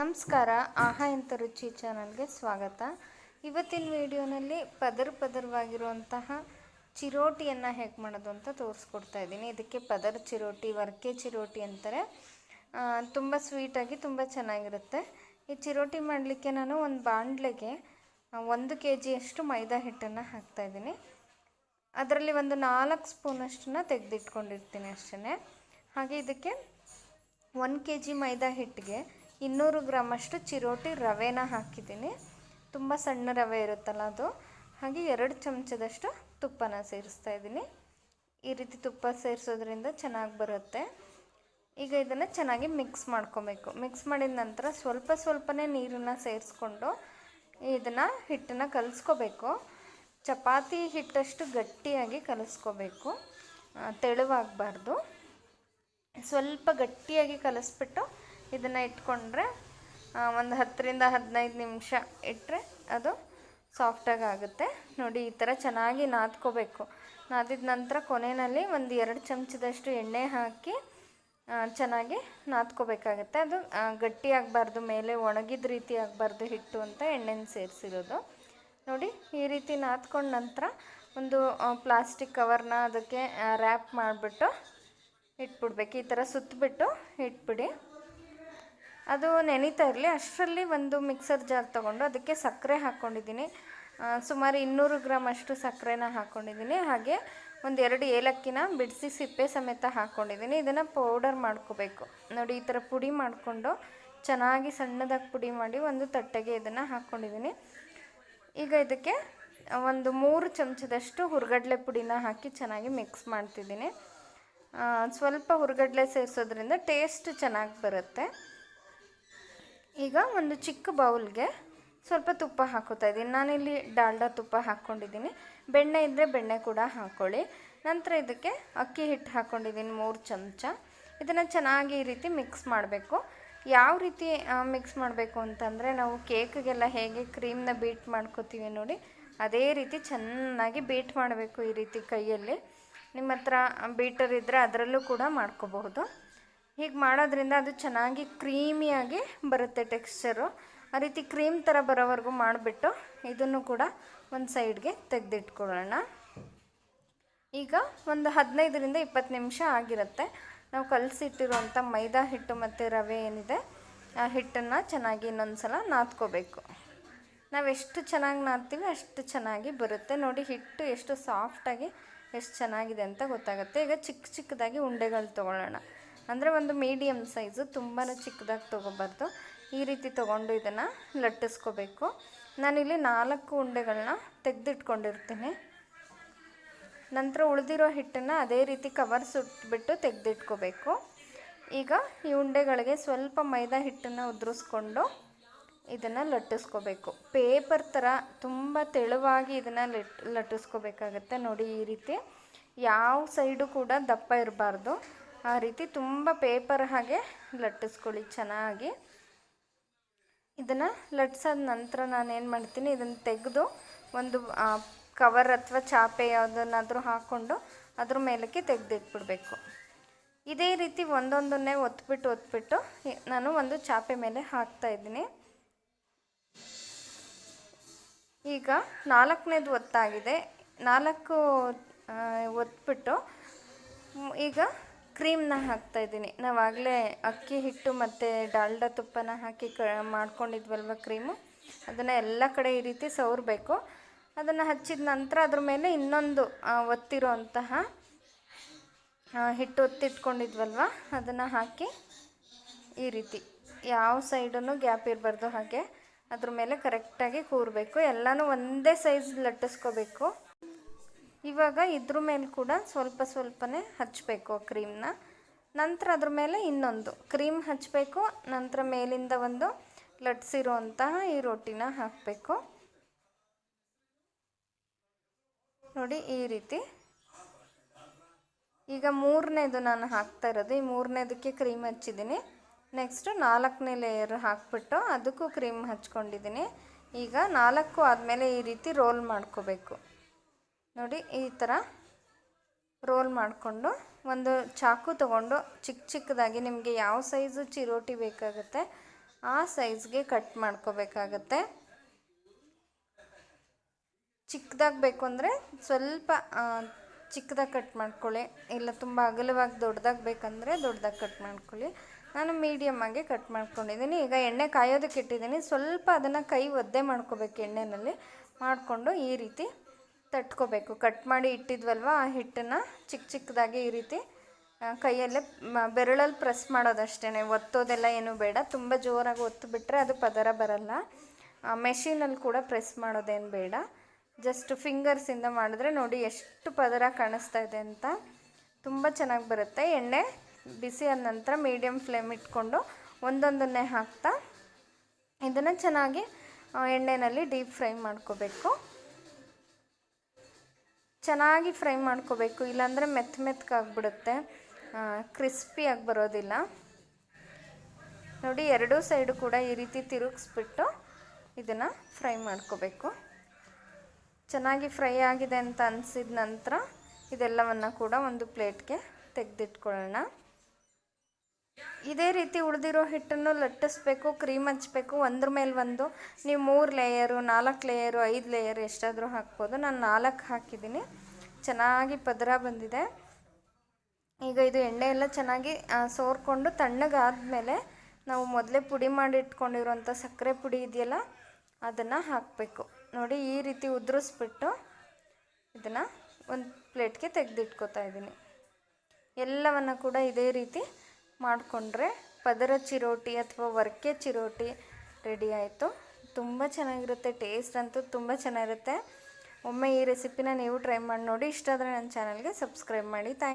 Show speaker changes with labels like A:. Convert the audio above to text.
A: ನಮಸ್ಕಾರ, ಆಹಾ ಎಂತ ರುಚಿ ಚಾನಲ್ಗೆ ಸ್ವಾಗತ. ಇವತ್ತಿನ ವಿಡಿಯೋನಲ್ಲಿ ಪದರ ಪದರವಾಗಿರುವಂತಹ ಚಿರೋಟಿಯನ್ನು ಹೇಗೆ ಮಾಡೋದು ಅಂತ ತೋರಿಸ್ಕೊಡ್ತಾ ಇದ್ದೀನಿ. ಇದಕ್ಕೆ ಪದರ್ ಚಿರೋಟಿ, ವರ್ಕೆ ಚಿರೋಟಿ ಅಂತಾರೆ. ತುಂಬ ಸ್ವೀಟಾಗಿ ತುಂಬ ಚೆನ್ನಾಗಿರುತ್ತೆ. ಈ ಚಿರೋಟಿ ಮಾಡಲಿಕ್ಕೆ ನಾನು ಒಂದು ಬಾಂಡ್ಲೆಗೆ ಒಂದು ಕೆ ಜಿಯಷ್ಟು ಮೈದಾ ಹಿಟ್ಟನ್ನು ಹಾಕ್ತಾಯಿದ್ದೀನಿ ಅದರಲ್ಲಿ ಒಂದು ನಾಲ್ಕು ಸ್ಪೂನಷ್ಟನ್ನು ತೆಗೆದಿಟ್ಕೊಂಡಿರ್ತೀನಿ ಅಷ್ಟೇ ಹಾಗೆ ಇದಕ್ಕೆ ಒಂದು ಕೆ ಜಿ ಮೈದಾ ಹಿಟ್ಟಿಗೆ ಇನ್ನೂರು ಗ್ರಾಮಷ್ಟು ಚಿರೋಟಿ ರವೆನ ಹಾಕಿದ್ದೀನಿ. ತುಂಬ ಸಣ್ಣ ರವೆ ಇರುತ್ತಲ್ಲ ಅದು. ಹಾಗೆ ಎರಡು ಚಮಚದಷ್ಟು ತುಪ್ಪನ ಸೇರಿಸ್ತಾ ಇದ್ದೀನಿ. ಈ ರೀತಿ ತುಪ್ಪ ಸೇರಿಸೋದ್ರಿಂದ ಚೆನ್ನಾಗಿ ಬರುತ್ತೆ. ಈಗ ಇದನ್ನು ಚೆನ್ನಾಗಿ ಮಿಕ್ಸ್ ಮಾಡ್ಕೋಬೇಕು. ಮಿಕ್ಸ್ ಮಾಡಿದ ನಂತರ ಸ್ವಲ್ಪ ಸ್ವಲ್ಪನೇ ನೀರನ್ನು ಸೇರಿಸ್ಕೊಂಡು ಇದನ್ನು ಹಿಟ್ಟನ್ನು ಕಲಿಸ್ಕೋಬೇಕು. ಚಪಾತಿ ಹಿಟ್ಟಷ್ಟು ಗಟ್ಟಿಯಾಗಿ ಕಲಿಸ್ಕೋಬೇಕು. ತೆಳುವಾಗಬಾರ್ದು. ಸ್ವಲ್ಪ ಗಟ್ಟಿಯಾಗಿ ಕಲಿಸ್ಬಿಟ್ಟು ಇದನ್ನು ಇಟ್ಕೊಂಡ್ರೆ ಒಂದು ಹತ್ತರಿಂದ ಹದಿನೈದು ನಿಮಿಷ ಇಟ್ಟರೆ ಅದು ಸಾಫ್ಟಾಗಿ ಆಗುತ್ತೆ. ನೋಡಿ, ಈ ಥರ ಚೆನ್ನಾಗಿ ನಾದ್ಕೋಬೇಕು. ನಾದಿದ ನಂತರ ಕೊನೆಯಲ್ಲಿ ಒಂದು ಎರಡು ಚಮಚದಷ್ಟು ಎಣ್ಣೆ ಹಾಕಿ ಚೆನ್ನಾಗಿ ನಾದ್ಕೋಬೇಕಾಗತ್ತೆ. ಅದು ಗಟ್ಟಿಯಾಗಬಾರ್ದು ಮೇಲೆ ಒಣಗಿದ ರೀತಿ ಆಗಬಾರ್ದು ಹಿಟ್ಟು ಅಂತ ಎಣ್ಣೆನ ಸೇರಿಸಿರೋದು. ನೋಡಿ, ಈ ರೀತಿ ನಾದ್ಕೊಂಡ ನಂತರ ಒಂದು ಪ್ಲಾಸ್ಟಿಕ್ ಕವರ್ನ ಅದಕ್ಕೆ ರ್ಯಾಪ್ ಮಾಡಿಬಿಟ್ಟು ಇಟ್ಬಿಡ್ಬೇಕು. ಈ ಥರ ಸುತ್ತಬಿಟ್ಟು ಇಟ್ಬಿಡಿ. ಅದು ನೆನೀತಾ ಇರಲಿ. ಅಷ್ಟರಲ್ಲಿ ಒಂದು ಮಿಕ್ಸರ್ ಜಾರ್ ತೊಗೊಂಡು ಅದಕ್ಕೆ ಸಕ್ಕರೆ ಹಾಕ್ಕೊಂಡಿದ್ದೀನಿ. ಸುಮಾರು ಇನ್ನೂರು ಗ್ರಾಮ್ ಅಷ್ಟು ಸಕ್ಕರೆನ ಹಾಕ್ಕೊಂಡಿದ್ದೀನಿ. ಹಾಗೆ ಒಂದೆರಡು ಏಲಕ್ಕಿನ ಬಿಡಿಸಿ ಸಿಪ್ಪೆ ಸಮೇತ ಹಾಕ್ಕೊಂಡಿದ್ದೀನಿ. ಇದನ್ನು ಪೌಡರ್ ಮಾಡ್ಕೋಬೇಕು. ನೋಡಿ, ಈ ಥರ ಪುಡಿ ಮಾಡಿಕೊಂಡು ಚೆನ್ನಾಗಿ ಸಣ್ಣದಾಗಿ ಪುಡಿ ಮಾಡಿ ಒಂದು ತಟ್ಟೆಗೆ ಇದನ್ನು ಹಾಕ್ಕೊಂಡಿದ್ದೀನಿ. ಈಗ ಇದಕ್ಕೆ ಒಂದು ಮೂರು ಚಮಚದಷ್ಟು ಹುರ್ಗಡ್ಲೆ ಪುಡಿನ ಹಾಕಿ ಚೆನ್ನಾಗಿ ಮಿಕ್ಸ್ ಮಾಡ್ತಿದ್ದೀನಿ. ಸ್ವಲ್ಪ ಹುರ್ಗಡ್ಲೆ ಸೇರಿಸೋದ್ರಿಂದ ಟೇಸ್ಟ್ ಚೆನ್ನಾಗಿ ಬರುತ್ತೆ. ಈಗ ಒಂದು ಚಿಕ್ಕ ಬೌಲ್ಗೆ ಸ್ವಲ್ಪ ತುಪ್ಪ ಹಾಕೋತಾ ಇದ್ದೀನಿ. ನಾನಿಲ್ಲಿ ಡಾಲ್ಡಾ ತುಪ್ಪ ಹಾಕ್ಕೊಂಡಿದ್ದೀನಿ. ಬೆಣ್ಣೆ ಇದ್ದರೆ ಬೆಣ್ಣೆ ಕೂಡ ಹಾಕ್ಕೊಳ್ಳಿ ನಂತರ ಇದಕ್ಕೆ ಅಕ್ಕಿ ಹಿಟ್ಟು ಹಾಕ್ಕೊಂಡಿದ್ದೀನಿ, ಮೂರು ಚಮಚ. ಇದನ್ನು ಚೆನ್ನಾಗಿ ಈ ರೀತಿ ಮಿಕ್ಸ್ ಮಾಡಬೇಕು. ಯಾವ ರೀತಿ ಮಿಕ್ಸ್ ಮಾಡಬೇಕು ಅಂತಂದರೆ ನಾವು ಕೇಕ್ಗೆಲ್ಲ ಹೇಗೆ ಕ್ರೀಮ್ನ ಬೀಟ್ ಮಾಡ್ಕೋತೀವಿ ನೋಡಿ, ಅದೇ ರೀತಿ ಚೆನ್ನಾಗಿ ಬೀಟ್ ಮಾಡಬೇಕು ಈ ರೀತಿ ಕೈಯಲ್ಲಿ. ನಿಮ್ಮ ಹತ್ರ ಬೀಟರ್ ಇದ್ದರೆ ಅದರಲ್ಲೂ ಕೂಡ ಮಾಡ್ಕೋಬಹುದು. ಹೀಗೆ ಮಾಡೋದ್ರಿಂದ ಅದು ಚೆನ್ನಾಗಿ ಕ್ರೀಮಿಯಾಗಿ ಬರುತ್ತೆ ಟೆಕ್ಸ್ಚರು. ಆ ರೀತಿ ಕ್ರೀಮ್ ಥರ ಬರೋವರೆಗೂ ಮಾಡಿಬಿಟ್ಟು ಇದನ್ನು ಕೂಡ ಒಂದು ಸೈಡ್ಗೆ ತೆಗೆದಿಟ್ಕೊಳ್ಳೋಣ. ಈಗ ಒಂದು ಹದಿನೈದರಿಂದ ಇಪ್ಪತ್ತು ನಿಮಿಷ ಆಗಿರುತ್ತೆ. ನಾವು ಕಲಸಿಟ್ಟಿರುವಂಥ ಮೈದಾ ಹಿಟ್ಟು ಮತ್ತು ರವೆ ಏನಿದೆ, ಆ ಹಿಟ್ಟನ್ನು ಚೆನ್ನಾಗಿ ಇನ್ನೊಂದು ಸಲ ನಾದ್ಕೋಬೇಕು. ನಾವು ಎಷ್ಟು ಚೆನ್ನಾಗಿ ನಾದ್ತೀವಿ ಅಷ್ಟು ಚೆನ್ನಾಗಿ ಬರುತ್ತೆ. ನೋಡಿ ಹಿಟ್ಟು ಎಷ್ಟು ಸಾಫ್ಟಾಗಿ, ಎಷ್ಟು ಚೆನ್ನಾಗಿದೆ ಅಂತ ಗೊತ್ತಾಗುತ್ತೆ. ಈಗ ಚಿಕ್ಕ ಚಿಕ್ಕದಾಗಿ ಉಂಡೆಗಳು ತೊಗೊಳ್ಳೋಣ. ಅಂದರೆ ಒಂದು ಮೀಡಿಯಮ್ ಸೈಜು ತುಂಬಾ ಚಿಕ್ಕದಾಗಿ ತೊಗೋಬಾರ್ದು. ಈ ರೀತಿ ತೊಗೊಂಡು ಇದನ್ನು ಲಟ್ಟಿಸ್ಕೋಬೇಕು. ನಾನಿಲ್ಲಿ ನಾಲ್ಕು ಉಂಡೆಗಳನ್ನ ತೆಗೆದಿಟ್ಕೊಂಡಿರ್ತೀನಿ. ನಂತರ ಉಳಿದಿರೋ ಹಿಟ್ಟನ್ನು ಅದೇ ರೀತಿ ಕವರ್ ಸುಟ್ಬಿಟ್ಟು ತೆಗೆದಿಟ್ಕೋಬೇಕು. ಈಗ ಈ ಉಂಡೆಗಳಿಗೆ ಸ್ವಲ್ಪ ಮೈದಾ ಹಿಟ್ಟನ್ನು ಉದುರಿಸ್ಕೊಂಡು ಇದನ್ನು ಲಟ್ಟಿಸ್ಕೋಬೇಕು. ಪೇಪರ್ ಥರ ತುಂಬ ತೆಳುವಾಗಿ ಇದನ್ನು ಲಟ್, ಲಟ್ಟಿಸ್ಕೋಬೇಕಾಗತ್ತೆ ನೋಡಿ ಈ ರೀತಿ. ಯಾವ ಸೈಡು ಕೂಡ ದಪ್ಪ ಇರಬಾರ್ದು. ಆ ರೀತಿ ತುಂಬ ಪೇಪರ್ ಹಾಗೆ ಲಟ್ಟಿಸ್ಕೊಳ್ಳಿ ಚೆನ್ನಾಗಿ. ಇದನ್ನು ಲಟ್ಸಾದ ನಂತರ ನಾನು ಏನು ಮಾಡ್ತೀನಿ, ಇದನ್ನು ತೆಗೆದು ಒಂದು ಕವರ್ ಅಥವಾ ಚಾಪೆ ಯಾವುದನ್ನಾದರೂ ಹಾಕ್ಕೊಂಡು ಅದ್ರ ಮೇಲಕ್ಕೆ ತೆಗೆದಿಟ್ಬಿಡ್ಬೇಕು. ಇದೇ ರೀತಿ ಒಂದೊಂದನ್ನೇ ಒತ್ಬಿಟ್ಟು ಒತ್ಬಿಟ್ಟು ನಾನು ಒಂದು ಚಾಪೆ ಮೇಲೆ ಹಾಕ್ತಾ ಇದ್ದೀನಿ. ಈಗ ನಾಲ್ಕನೇದು ಒತ್ತಾಗಿದೆ. ನಾಲ್ಕು ಒತ್ಬಿಟ್ಟು, ಈಗ ಕ್ರೀಮ್ನ ನಾವು ನಾವಾಗಲೇ ಅಕ್ಕಿ ಹಿಟ್ಟು ಮತ್ತು ಡಾಲ್ಡಾ ತುಪ್ಪನ ಹಾಕಿ ಕ, ಮಾಡ್ಕೊಂಡಿದ್ವಲ್ವ ಕ್ರೀಮು? ಅದನ್ನು ಎಲ್ಲ ಕಡೆ ಈ ರೀತಿ ಸವರಬೇಕು. ಅದನ್ನು ಹಚ್ಚಿದ ನಂತರ ಅದ್ರ ಮೇಲೆ ಇನ್ನೊಂದು ಒತ್ತಿರೋ ಅಂತಹ ಹಿಟ್ಟು ಒತ್ತಿಟ್ಕೊಂಡಿದ್ವಲ್ವ? ಅದನ್ನು ಹಾಕಿ ಈ ರೀತಿ. ಯಾವ ಸೈಡನ್ನು ಗ್ಯಾಪ್ ಇರಬಾರ್ದು ಹಾಗೆ. ಅದ್ರ ಮೇಲೆ ಕರೆಕ್ಟಾಗಿ ಕೂರಬೇಕು. ಎಲ್ಲನೂ ಒಂದೇ ಸೈಜ್ ಲಟ್ಟಿಸ್ಕೋಬೇಕು. ಇವಾಗ ಇದ್ರ ಮೇಲೆ ಕೂಡ ಸ್ವಲ್ಪ ಸ್ವಲ್ಪನೇ ಹಚ್ಚಬೇಕು ಕ್ರೀಮ್ನ. ನಂತರ ಅದ್ರ ಮೇಲೆ ಇನ್ನೊಂದು ಕ್ರೀಮ್ ಹಚ್ಚಬೇಕು ನಂತರ ಮೇಲಿಂದ ಒಂದು ಲಟ್ಸಿರೋ ಅಂತಹ ಈ ರೊಟ್ಟಿನ ಹಾಕಬೇಕು. ನೋಡಿ ಈ ರೀತಿ. ಈಗ ಮೂರನೇದು ನಾನು ಹಾಕ್ತಾ ಇರೋದು. ಈ ಮೂರನೇದಕ್ಕೆ ಕ್ರೀಮ್ ಹಚ್ಚಿದ್ದೀನಿ. ನೆಕ್ಸ್ಟು ನಾಲ್ಕನೇ ಲೇಯರ್ ಹಾಕ್ಬಿಟ್ಟು ಅದಕ್ಕೂ ಕ್ರೀಮ್ ಹಚ್ಕೊಂಡಿದ್ದೀನಿ. ಈಗ ನಾಲ್ಕು ಆದಮೇಲೆ ಈ ರೀತಿ ರೋಲ್ ಮಾಡ್ಕೋಬೇಕು. ನೋಡಿ, ಈ ಥರ ರೋಲ್ ಮಾಡಿಕೊಂಡು ಒಂದು ಚಾಕು ತಗೊಂಡು ಚಿಕ್ಕ ಚಿಕ್ಕದಾಗಿ ನಿಮಗೆ ಯಾವ ಸೈಜು ಚಿರೋಟಿ ಬೇಕಾಗುತ್ತೆ, ಆ ಸೈಜ್ಗೆ ಕಟ್ ಮಾಡ್ಕೋಬೇಕಾಗತ್ತೆ. ಚಿಕ್ಕದಾಗಿ ಬೇಕು ಅಂದರೆ ಸ್ವಲ್ಪ ಚಿಕ್ಕದಾಗಿ ಕಟ್ ಮಾಡ್ಕೊಳ್ಳಿ. ಇಲ್ಲ ತುಂಬ ಅಗಲವಾಗಿ ದೊಡ್ಡದಾಗಿ ಬೇಕಂದರೆ ದೊಡ್ಡದಾಗಿ ಕಟ್ ಮಾಡ್ಕೊಳ್ಳಿ. ನಾನು ಮೀಡಿಯಮ್ಮಾಗಿ ಕಟ್ ಮಾಡ್ಕೊಂಡಿದ್ದೀನಿ. ಈಗ ಎಣ್ಣೆ ಕಾಯೋದಕ್ಕೆ ಇಟ್ಟಿದ್ದೀನಿ. ಸ್ವಲ್ಪ ಅದನ್ನು ಕೈ ಒದ್ದೆ ಮಾಡ್ಕೋಬೇಕು ಎಣ್ಣೆಯಲ್ಲಿ ಮಾಡಿಕೊಂಡು ಈ ರೀತಿ ತಟ್ಕೋಬೇಕು. ಕಟ್ ಮಾಡಿ ಇಟ್ಟಿದ್ವಲ್ವ ಆ ಹಿಟ್ಟನ್ನು? ಚಿಕ್ಕ ಚಿಕ್ಕದಾಗಿ ಈ ರೀತಿ. ಕೈಯಲ್ಲೇ ಬೆರಳಲ್ಲಿ ಪ್ರೆಸ್ ಮಾಡೋದಷ್ಟೇ ಒತ್ತೋದೆಲ್ಲ ಏನೂ ಬೇಡ. ತುಂಬ ಜೋರಾಗಿ ಒತ್ತು ಬಿಟ್ಟರೆ ಅದು ಪದರ ಬರಲ್ಲ. ಮೆಷಿನಲ್ಲಿ ಕೂಡ ಪ್ರೆಸ್ ಮಾಡೋದೇನು ಬೇಡ. ಜಸ್ಟ್ ಫಿಂಗರ್ಸಿಂದ ಮಾಡಿದ್ರೆ ನೋಡಿ ಎಷ್ಟು ಪದರ ಕಾಣಿಸ್ತಾ ಇದೆ ಅಂತ. ತುಂಬ ಚೆನ್ನಾಗಿ ಬರುತ್ತೆ. ಎಣ್ಣೆ ಬಿಸಿ ಆದ ನಂತರ ಮೀಡಿಯಮ್ ಫ್ಲೇಮ್ ಇಟ್ಕೊಂಡು ಒಂದೊಂದನ್ನೇ ಹಾಕ್ತಾ ಇದನ್ನು ಚೆನ್ನಾಗಿ ಎಣ್ಣೆಯಲ್ಲಿ ಡೀಪ್ ಫ್ರೈ ಮಾಡ್ಕೋಬೇಕು. ಚೆನ್ನಾಗಿ ಫ್ರೈ ಮಾಡ್ಕೋಬೇಕು, ಇಲ್ಲಾಂದರೆ ಮೆತ್ತ ಮೆತ್ತಗಾಗ್ಬಿಡುತ್ತೆ ಕ್ರಿಸ್ಪಿಯಾಗಿ ಬರೋದಿಲ್ಲ. ನೋಡಿ, ಎರಡೂ ಸೈಡು ಕೂಡ ಈ ರೀತಿ ತಿರುಗಿಸ್ಬಿಟ್ಟು ಇದನ್ನು ಫ್ರೈ ಮಾಡ್ಕೋಬೇಕು. ಚೆನ್ನಾಗಿ ಫ್ರೈ ಆಗಿದೆ ಅಂತ ಅನಿಸಿದ ನಂತರ ಇದೆಲ್ಲವನ್ನು ಕೂಡ ಒಂದು ಪ್ಲೇಟ್ಗೆ ತೆಗೆದಿಟ್ಕೊಳ್ಳೋಣ. ಇದೇ ರೀತಿ ಉಳಿದಿರೋ ಹಿಟ್ಟನ್ನು ಲಟ್ಟಿಸ್ಬೇಕು, ಕ್ರೀಮ್ ಹಚ್ಚಬೇಕು ಒಂದ್ರ ಮೇಲೆ ಒಂದು. ನೀವು ಮೂರು ಲೇಯರು ನಾಲ್ಕು ಲೇಯರು ಐದು ಲೇಯರ್ ಎಷ್ಟಾದರೂ ಹಾಕ್ಬೋದು. ನಾನು ನಾಲ್ಕು ಹಾಕಿದ್ದೀನಿ. ಚೆನ್ನಾಗಿ ಪದರ ಬಂದಿದೆ. ಈಗ ಇದು ಎಣ್ಣೆ ಎಲ್ಲ ಚೆನ್ನಾಗಿ ಸೋರ್ಕೊಂಡು ತಣ್ಣಗಾದ್ಮೇಲೆ ನಾವು ಮೊದಲೇ ಪುಡಿ ಮಾಡಿ ಇಟ್ಕೊಂಡಿರೋಂಥ ಸಕ್ಕರೆ ಪುಡಿ ಇದೆಯಲ್ಲ, ಅದನ್ನು ಹಾಕಬೇಕು. ನೋಡಿ, ಈ ರೀತಿ ಉದುರಿಸ್ಬಿಟ್ಟು ಇದನ್ನು ಒಂದು ಪ್ಲೇಟ್ಗೆ ತೆಗೆದಿಟ್ಕೋತಾ ಇದ್ದೀನಿ. ಎಲ್ಲವನ್ನು ಕೂಡ ಇದೇ ರೀತಿ ಮಾಡಿಕೊಂಡ್ರೆ ಪದರ ಚಿರೋಟಿ ಅಥವಾ ವರ್ಕೆ ಚಿರೋಟಿ ರೆಡಿ ಆಯಿತು. ತುಂಬ ಚೆನ್ನಾಗಿರುತ್ತೆ ಟೇಸ್ಟ್ ಅಂತೂ ತುಂಬ ಚೆನ್ನಾಗಿರುತ್ತೆ. ಒಮ್ಮೆ ಈ ರೆಸಿಪಿನ ನೀವು ಟ್ರೈ ಮಾಡಿ ನೋಡಿ. ಇಷ್ಟ ಆದರೆ ನನ್ನ ಚಾನಲ್ಗೆ ಸಬ್ಸ್ಕ್ರೈಬ್ ಮಾಡಿ. ಥ್ಯಾಂಕ್